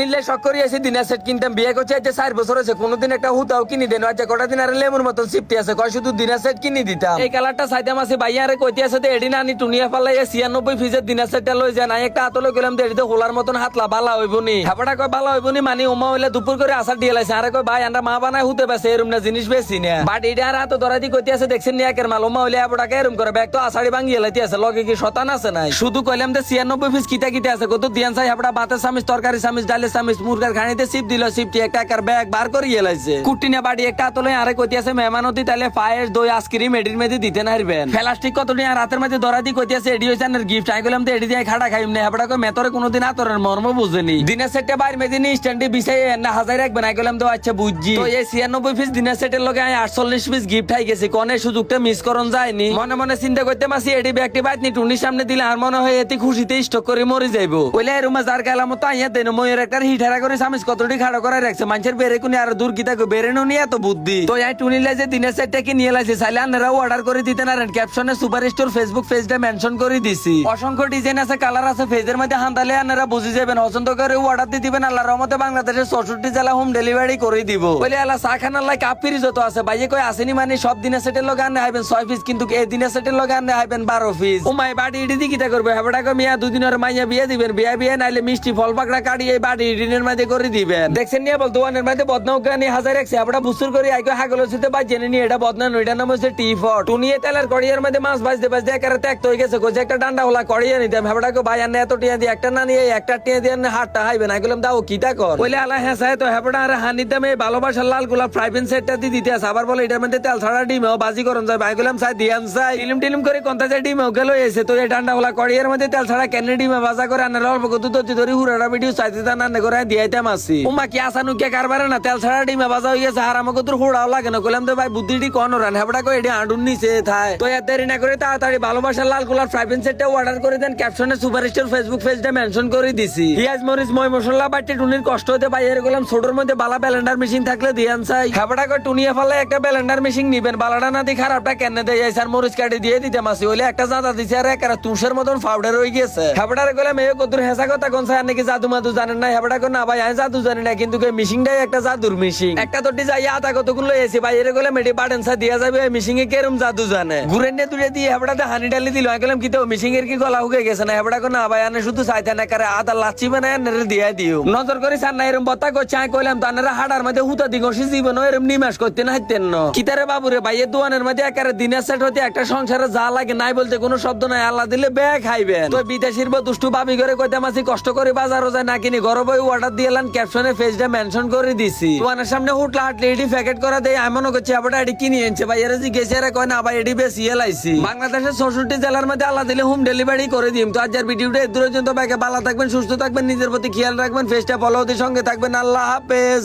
টুনিলে শখ করি এসে দিনের সেট কিনতাম, বিয়ে করছে চার বছর আছে কোনোদিন একটা হুতাও কিনি দেন আজ কটা দিন আর লেমুর মতন আছে, কয় শুধু দিনের সেট কিনি দিতাম। এই কালারটা চাইতাম আছে, ভাইয়া আরে কইতে আছে আনি টুনিয়া পাল্লাই ছিয়ানব্বই ফিজের দিনের সেটটা লই যায় না একটা হাতলে গেলাম তো হোলার মতন হাতলা, বালা হইব নি। কয় বালা হইব মানে উমা হইলে দুপুর করে আসার দিয়ে লাইছে। আরে কয়, ভাই, আমরা মা বানায় হুতে বেছে এরম না জিনিস বেশি না। বাট এটা আর হাত দিয়ে কইতে আছে, দেখছেন একের মাল, উমা হইলে হাপড়াকে এরম করে ব্যাগ তো আষাঢ়ি ভাঙিয়ে লাইতে আছে, লগে কি শতান আছে নাই? শুধু কইলাম যে ছিয়ানব্বই পিস কিতা কিতা আছে, কত দিয়ান চাই হাপড়া বাতের সামিস তরকারি সামিস ডালের সামিস মুরগার সিপ দিল সিপটি ব্যাগ বার বাড়ি একটা আরে মেহমানতি তাহলে দই, আইসক্রিম এডির দিতে না হারবেন প্লাস্টিক কত নিয়ে রাতের ধরা দি গিফট আই গেলাম তো এডি দিয়ে খাড়া খাইম না। কই মেতরে কোনোদিন আতরের মর্ম বুঝেনি। সেটে বাইর স্ট্যান্ডে না হাজার রাখবেন। আই গেলাম তো আচ্ছা বুঝছি। তো এই ছিয়ানব্বই পিস দিনের সেটের লগে আমি আটচল্লিশ পিস গিফট হাই গেছি। কনে সুযোগটা মিস করন যায়নি। মনে মনে চিন্তা করতে মাসি, এডি ব্যাগটি বাইত নি টুনির সামনে দিলে আর মনে হয় এতে খুশিতে স্টক করে মরে যাইবো। রুমে যার গেলাম তো আইয়া দেন, ময়ের একটা হিটারা করে সামিস কতটি খাড়ো করে রাখছে? মানুষের বেড়ে কোনি আর দূর গীতা বেড়ে নি এত বুদ্ধি? তো এই টুনিলে যে দিনের সেটটা কি নিয়ে লাইছে? চাইলে আপনারাও অর্ডার করে দিতে না ক্যাপশনে সুপার স্টোর ফেসবুক পেজটা মেনশন করে দিছি। অসংখ্য ডিজাইন আছে কালার আছে ফেজের মধ্যে হান্দালে আপনারা বুঝে যাবেন। পছন্দ করে অর্ডার দিয়ে দিবেন, আল্লাহর রহমতে বাংলাদেশের চৌষট্টি জেলা হোম ডেলিভারি করে দিব। বলে আল্লাহ চা খান আল্লাহ কাপ ফিরি যত আছে, ভাইয়ে কই আসেনি মানে সব দিনের সেটের লগে আনে আইবেন ছয় পিস কিন্তু এই দিনের সেটের লগে আনে আইবেন বারো পিস ও মাই বাড়ি ইডি দিকিটা করবে হেবড়া মিয়া দুদিনের মাইয়া বিয়ে দিবেন, বিয়ে বিয়ে নাইলে মিষ্টি ফল পাকড়া কাটি এই বাড়ি ইডিনের মধ্যে করে দিবেন। দেখছেন নিয়ে বল দোয়ানের মধ্যে বদনাও গানি হাজার একশো আমরা বুসুর করে, আইকো হাগল হচ্ছে বা জেনে নি এটা বদনা নইটার নাম হচ্ছে টি ফট টুনিয়ে তেলের কড়িয়ার মধ্যে মাছ ভাজতে ভাজতে একারে ত্যাগ হয়ে গেছে। কোচে একটা ডান্ডা হলা কড়িয়ে নিতাম হেবড়া কো ভাই আনে এত টিয়া দিয়ে, একটা না নিয়ে, একটা টিয়া দিয়ে হাতটা হাইবে না। গেলাম দাও কিটা কর? বলে আলা হ্যাঁ তো হেবড়া আর হানি দামে ভালোবাসার লাল গোলাপ ফ্রাই প্যান সেটটা দিয়ে দিতে আছে। আবার বলে, এটার মধ্যে তেল ছাড়া ডিম বাজি করন যায় ভাই গেলাম সাই দিয়াম সাই টিলিম টিলিম করে কোনটা যায় ডিম গেল, এসে তো এই ডান্ডা হলা কড়িয়ার মধ্যে তেল ছাড়া কেন ডিমে ভাজা করে আনার অল্প কত ধরে হুরাটা ভিডিও চাইতে তা না করে দিয়াইতাম আসি উমা কি কারবারে না? তেল ছাড়া ডিমে ভাজা হয়ে গেছে, আর আমাকে তোর লাগে না। কইলাম তো ভাই বুদ্ধিটি কোন রান হেবড়া কই এটি নিচে থায়। তো এত দেরি না করে তাড়াতাড়ি ভালোবাসার লাল গোলাপ ফ্রাই প্যান সেটটা অর্ডার করে দেন ক্যাপশনে সুপার স্টার ফেসবুক পেজটা মেনশন করে দিছি। মরিচ, মই, মশলা বাটতে টুনির কষ্ট হতে বাইরে গেলাম ছোটর মধ্যে বালা ব্যালেন্ডার মেশিন থাকলে দিয়ান চাই। হেবড়া কই টুনিয়া ফেলে একটা ব্যালেন্ডার মেশিন নিবেন, বালাটা না দিয়ে খারাপটা কেন দেয় স্যার মরিচ কাটে দিয়ে দিতে মাসি হইলে একটা জাদা দিছে, আর একারা তুষের মতন পাউডার হয়ে গেছে হেবড়ারে গেলাম এই কদুর হেসা কথা কোন স্যার নাকি জাদু মাদু জানেন না হেবড়া কো না ভাই আমি জাদু জানি না কিন্তু মিশিংটাই একটা জাদুর মিশিং একটা আতা কতগুলো লইছি ভাই এর এটি বাটন সা দিয়া যাবে মিশিং এ কেরম জাদু জানে? ঘুরে নিয়ে দিয়ে হেবড়াতে হানি ডালি দিল আমি গেলাম কি তো মিশিং এর কি গলা হুকে গেছে না? হেবড়া না ভাই আনে শুধু চাইতে না করে আদা লাচ্ছি বানায় নেরে দিয়া দিও। নজর করে সার না এরম বত্তা করছে আমি কইলাম তানারা হাড়ার মধ্যে হুতা দিগসি জীবন এরম নিমেষ করতে না হাইতেন ন। কিতারে বাবুরে ভাইয়ের দোয়ানের মধ্যে একারে দিনের সেট হতে একটা সংসারে যা লাগে নাই বলতে কোনো শব্দ নাই আল্লাহ দিলে বে খাইবেন। তো বিদেশির বা দুষ্টু ভাবি করে কইতে মাসি কষ্ট করে বাজারও যায় না কিনি ঘরে বই অর্ডার দিয়ে এলাম ক্যাপশনে পেজটা মেনশন করে দিছি। তোমার সামনে হুটলা হাটলে এটি প্যাকেট করা দেয় এমনও করছে আবার এটি কিনে এনেছে। ভাই, এরা জিজ্ঞেস, এরা কয়, না ভাই, এটি বেশি এলাইছি। বাংলাদেশের চৌষট্টি জেলার মধ্যে আল্লাহ দিলে হোম ডেলিভারি করে দিম। তো আজ ভিডিওটা এর পর্যন্ত পর্যন্ত ভালো থাকবেন, সুস্থ থাকবেন, নিজের প্রতি খেয়াল রাখবেন ফেসটা ফলো সঙ্গে থাকবেন। আল্লাহ হাফেজ।